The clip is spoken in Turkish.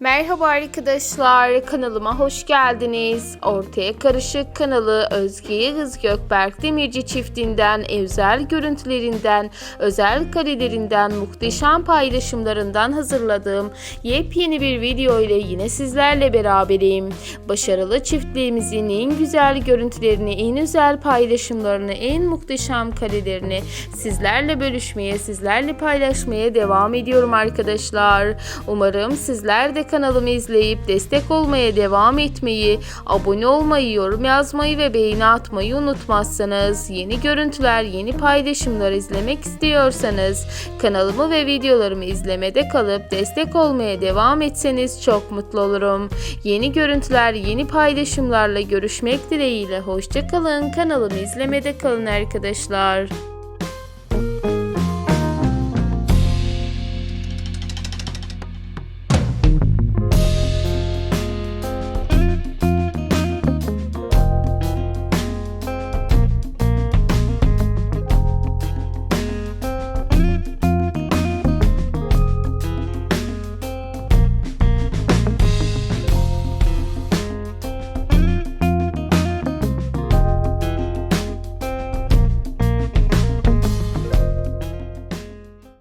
Merhaba arkadaşlar, kanalıma hoş geldiniz. Ortaya Karışık kanalı Özge Yağız Gökberk Demirci çiftinden, özel görüntülerinden, özel karelerinden, muhteşem paylaşımlarından hazırladığım yepyeni bir video ile yine sizlerle beraberim. Başarılı çiftliğimizin en güzel görüntülerini, en özel paylaşımlarını, en muhteşem karelerini sizlerle bölüşmeye, sizlerle paylaşmaya devam ediyorum arkadaşlar. Umarım sizler de kanalımı izleyip destek olmaya devam etmeyi, abone olmayı, yorum yazmayı ve beğeni atmayı unutmazsınız. Yeni görüntüler, yeni paylaşımlar izlemek istiyorsanız kanalımı ve videolarımı izlemede kalıp destek olmaya devam etseniz çok mutlu olurum. Yeni görüntüler, yeni paylaşımlarla görüşmek dileğiyle hoşçakalın. Kanalımı izlemede kalın arkadaşlar.